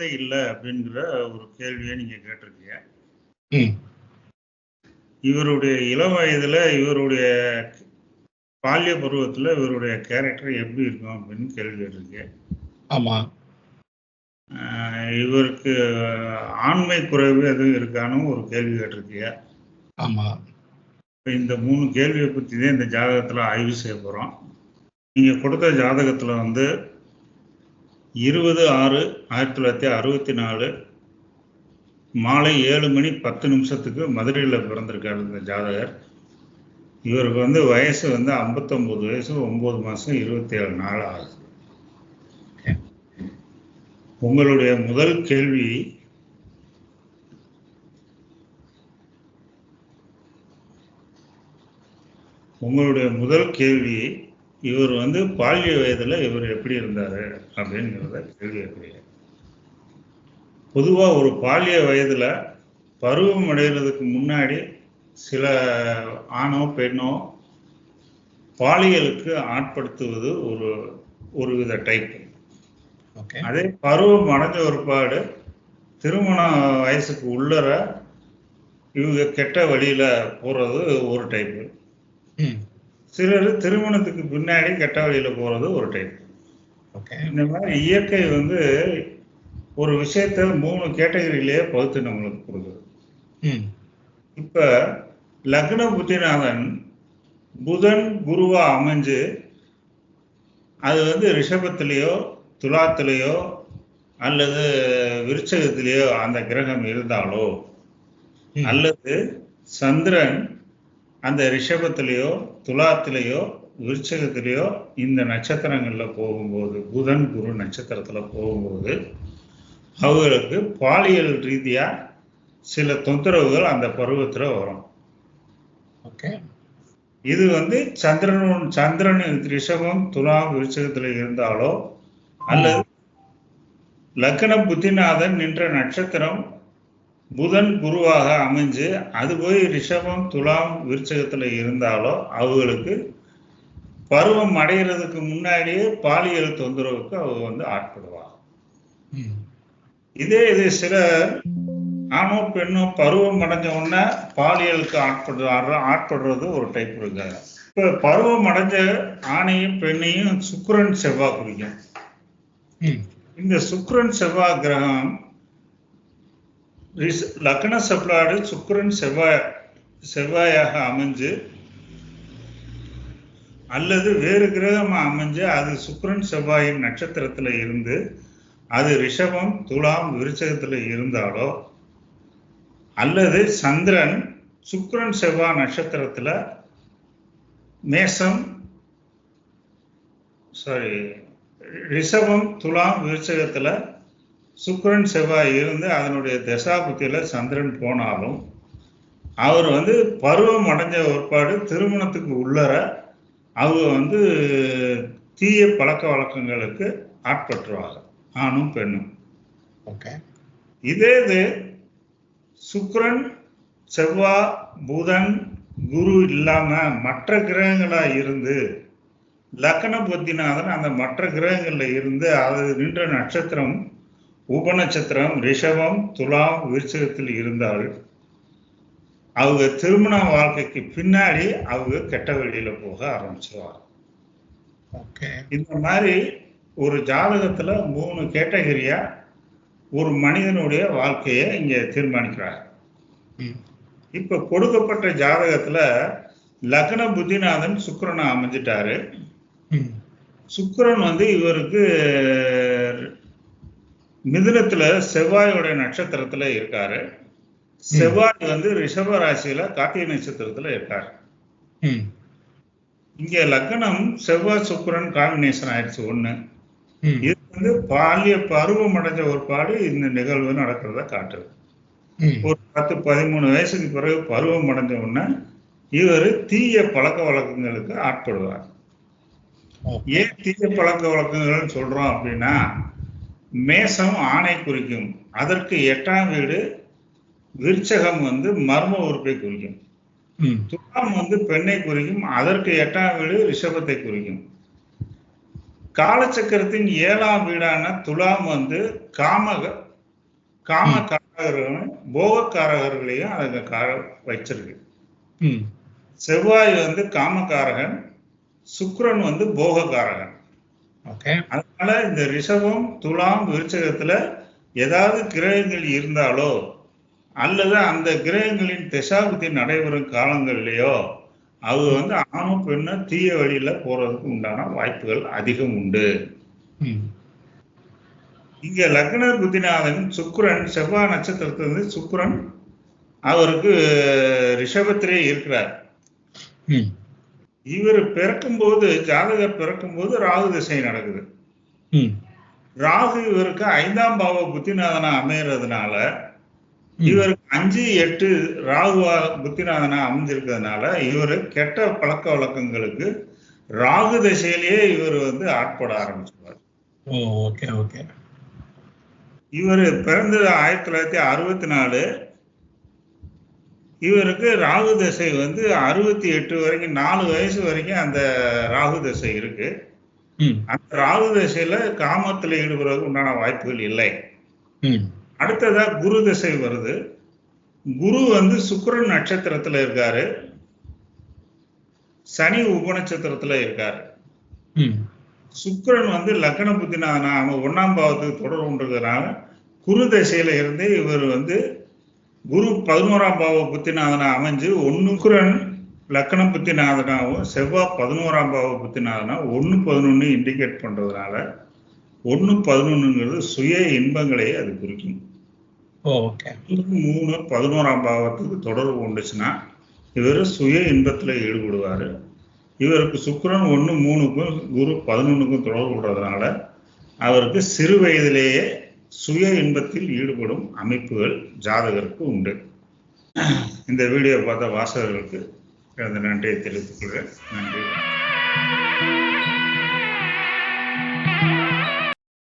குழந்தை இல்லை அப்படிங்கிற ஒரு கேள்வியை நீங்க கேட்டிருக்கீங்க. இவருடைய இளம் வயதுல இவருடைய பால்ய பருவத்துல இவருடைய கேரக்டர் எப்படி இருக்கும் அப்படின்னு கேள்வி கேட்டிருக்கீங்க. ஆமா. இவருக்கு ஆண்மை குறைவு எதுவும் இருக்கான்னு ஒரு கேள்வி கேட்டிருக்கீங்க. ஆமா. இந்த மூணு கேள்வியை பற்றி தான் இந்த ஜாதகத்தில் ஆய்வு செய்ய போகிறோம் நீங்கள் கொடுத்த ஜாதகத்தில் வந்து இருபது ஆறு ஆயிரத்தி தொள்ளாயிரத்தி அறுபத்தி நாலு மாலை ஏழு மணி பத்து நிமிஷத்துக்கு மதுரையில் பிறந்திருக்காரு இந்த ஜாதகர். இவருக்கு வந்து வயசு வந்து ஐம்பத்தொம்போது வயசு ஒம்பது மாதம் இருபத்தி ஏழு நாள் ஆகுது. உங்களுடைய முதல் கேள்வி உங்களுடைய முதல் கேள்வி இவர் வந்து பால்ய வயதுல இவர் எப்படி இருந்தாரு அப்படிங்கிறத கேள்வி கேட்குறீங்க பொதுவா ஒரு பால்ய வயதுல பருவம் அடைகிறதுக்கு முன்னாடி சில ஆணோ பெண்ணோ பாலியலுக்கு ஆட்படுத்துவது ஒரு ஒரு வித டைப் அதே பருவம் அடைஞ்ச ஒருபாடு திருமண வயசுக்கு உள்ளர இவங்க கெட்ட வழியில போறது ஒரு டைப்பு சிலர் திருமணத்துக்கு பின்னாடி கெட்ட வழியில போறது ஒரு டைப் ஓகே இந்த மாதிரி இயற்கை வந்து ஒரு விஷயத்த மூணு கேட்டகரியிலேயே பகுத்து நம்மளுக்கு கொடுக்குது. இப்ப லக்ன புத்திநாதன் புதன் குருவா அமைஞ்சு அது வந்து ரிஷபத்திலேயோ துலாத்திலேயோ அல்லது விருச்சகத்திலேயோ அந்த கிரகம் இருந்தாலோ. அல்லது சந்திரன் அந்த ரிஷபத்திலேயோ துலாத்திலேயோ விருச்சகத்திலேயோ இந்த நட்சத்திரங்கள்ல போகும்போது புதன் குரு நட்சத்திரத்துல போகும்போது அவங்களுக்கு பாலியல் ரீதியா சில தொந்தரவுகள் அந்த பருவத்துல வரும். ஓகே. இது வந்து சந்திரன் சந்திரன் ரிஷபம் துலாம் விருச்சகத்துல இருந்தாலோ அல்லது லக்ன புத்திநாதன் நின்ற நட்சத்திரம் புதன் குருவாக அமைஞ்சு அது போய் ரிஷபம் துலாம் விருச்சகத்துல இருந்தாலோ அவங்களுக்கு பருவம் அடைகிறதுக்கு முன்னாடியே பாலியல் தொந்தரவுக்கு அவங்க வந்து ஆட்படுவாங்க ம். இதே இது சில ஆணோ பெண்ணோ பருவம் அடைஞ்ச உடனே பாலியலுக்கு ஆட்படுற ஆட்படுறது ஒரு டைப் இருக்காங்க. இப்ப பருவம் அடைஞ்ச ஆணையும் பெண்ணையும் சுக்கிரன் செவ்வாய் குறிக்கும். இந்த சுக்கிரன் செவ்வாய் கிரகம் லக்ன செவ்வாடு சுக்கரன் செவ்வாய் செவ்வாயாக அமைஞ்சு அல்லது வேறு கிரகமாக அமைஞ்சு அது சுக்கரன் செவ்வாயின் நட்சத்திரத்தில் இருந்து அது ரிஷபம் துலாம் விருச்சகத்தில் இருந்தாலோ அல்லது சந்திரன் சுக்கரன் செவ்வாய் நட்சத்திரத்தில் மேசம் சாரி ரிஷபம் துலாம் விருச்சகத்தில் சுக்கிரன் செவ்வாய் இருந்து அதனுடைய தசாபுத்தியில சந்திரன் போனாலும் அவர் வந்து பருவம் அடைஞ்ச ஒருபாடு திருமணத்துக்கு உள்ளர அவங்க வந்து தீய பழக்க வழக்கங்களுக்கு ஆட்பட்டுருவாங்க ஆணும் பெண்ணும். ஓகே. இதே இது சுக்கிரன் செவ்வாய் புதன் குரு இல்லாம மற்ற கிரகங்களா இருந்து புத்திநாதன் அந்த மற்ற கிரகங்கள்ல இருந்து அது நின்ற நட்சத்திரம் உபநட்சத்திரம் ரிஷபம் துலாம் விருச்சகத்தில் இருந்தால் அவங்க திருமண வாழ்க்கைக்கு பின்னாடி அவங்க கெட்ட வழியில போக ஆரம்பிச்சிருவாங்க. இந்த மாதிரி ஒரு ஜாதகத்துல மூணு கேட்டகரியா ஒரு மனிதனுடைய வாழ்க்கையை இங்க தீர்மானிக்கிறாங்க. ம். இப்ப கொடுக்கப்பட்ட ஜாதகத்துல லக்ன புத்திநாதன் சுக்கிரனை அமைஞ்சிட்டாரு. சுக்கிரன் வந்து இவருக்கு மிதுனத்துல செவ்வாயோட நட்சத்திரத்துல இருக்காரு. செவ்வாய் வந்து ரிஷப ராசியில கார்த்திகை நட்சத்திரத்துல இருக்காரு. இங்க லக்னம் செவ்வாய் சுக்கிரன் காம்பினேஷன் ஆயிடுச்சு ஒண்ணு. இது வந்து பாலிய பருவம் அடைஞ்ச ஒரு பாடு இந்த நிகழ்வு நடக்கிறத காட்டுது. ஒரு பத்து பதிமூணு வயசுக்கு பிறகு பருவம் அடைஞ்ச உடனே இவர் தீய பழக்க வழக்கங்களுக்கு ஆட்படுவார். ஏன் தீய பழக்க வழக்கங்கள்னு சொல்றோம் அப்படின்னா மேசம் ஆணை குறிக்கும். அதற்கு எட்டாம் வீடு விருச்சகம் வந்து மர்ம உறுப்பை குறிக்கும். துலாம் வந்து பெண்ணை குறிக்கும். அதற்கு எட்டாம் வீடு ரிஷபத்தை குறிக்கும். காலச்சக்கரத்தின் ஏழாம் வீடான துலாம் வந்து காம காமக்காரகர்களும் போகக்காரகர்களையும் கா வச்சிருக்கு. செவ்வாய் வந்து காமக்காரகன் சுக்கிரன் வந்து போகக்காரகன் ஓகே. அதனால இந்த ரிஷபம் துலாம் விருச்சகத்துல ஏதாவது கிரகங்கள் இருந்தாலோ அல்லது அந்த கிரகங்களின் திசாபுத்தி நடைபெறும் காலங்கள்லயோ அது வந்து ஆணும் பெண்ணும் தீய வழியில போறதுக்கு உண்டான வாய்ப்புகள் அதிகம் உண்டு. இங்க லக்ன புத்திநாதன் சுக்கிரன் செவ்வாய் நட்சத்திரத்திலிருந்து சுக்கிரன் அவருக்கு ரிஷபத்திலே இருக்கிறார். இவர் பிறக்கும்போது ஜாதகர் பிறக்கும்போது ராகு திசை நடக்குது. ராகு இவருக்கு ஐந்தாம் பாவ புத்திநாதனா அமையறதுனால இவருக்கு அஞ்சு எட்டு ராகுவா புத்திநாதனா அமைஞ்சிருக்கிறதுனால இவர் கெட்ட பழக்க வழக்கங்களுக்கு ராகு திசையிலேயே இவர் வந்து ஆட்பட ஆரம்பிச்சுவார் ஓகே ஓகே. இவர் பிறந்தது ஆயிரத்தி தொள்ளாயிரத்தி அறுபத்தி நாலு இவருக்கு ராகு தசை வந்து அறுபத்தி எட்டு வரைக்கும் நாலு வயசு வரைக்கும் அந்த ராகு தசை இருக்கு. அந்த ராகு தசையில காமத்துல ஈடுபடுறதுக்கு உண்டான வாய்ப்புகள் இல்லை. அடுத்ததா குரு தசை வருது. குரு வந்து சுக்கிரன் நட்சத்திரத்துல இருக்காரு. சனி உபநட்சத்திரத்துல இருக்காரு. சுக்கிரன் வந்து லக்ன புத்திநாதனா அவன் ஒன்னாம் பாவத்துக்கு தொடர்பு கொண்டிருக்கிறதுனால குரு தசையில இருந்து இவர் வந்து குரு பதினோராம் பாவ புத்திநாதனா அமைஞ்சு ஒன்னுக்குரன் லக்ன புத்திநாதனாவும் செவ்வாய் பதினோராம் பாவ புத்திநாதனா ஒன்னு பதினொன்னு இண்டிகேட் பண்றதுனால ஒன்னு பதினொன்னுங்கிறது சுய இன்பங்களை அது குறிக்கும். ஓகே மூணு பதினோராம் பாவத்துக்கு தொடர்பு கொண்டுச்சுன்னா இவர் சுய இன்பத்துல ஈடுபடுவாரு. இவருக்கு சுக்கிரன் ஒன்று மூணுக்கும் குரு பதினொன்றுக்கும் தொடர்பு கொள்றதுனால அவருக்கு சிறு வயதிலேயே சுய இன்பத்தில் ஈடுபடும் அமைப்புகள் ஜாதகருக்கு உண்டு. இந்த வீடியோ பார்த்த வாசகர்களுக்கு எனது நன்றியை தெரிவித்துக் கொள்கிறேன் நன்றி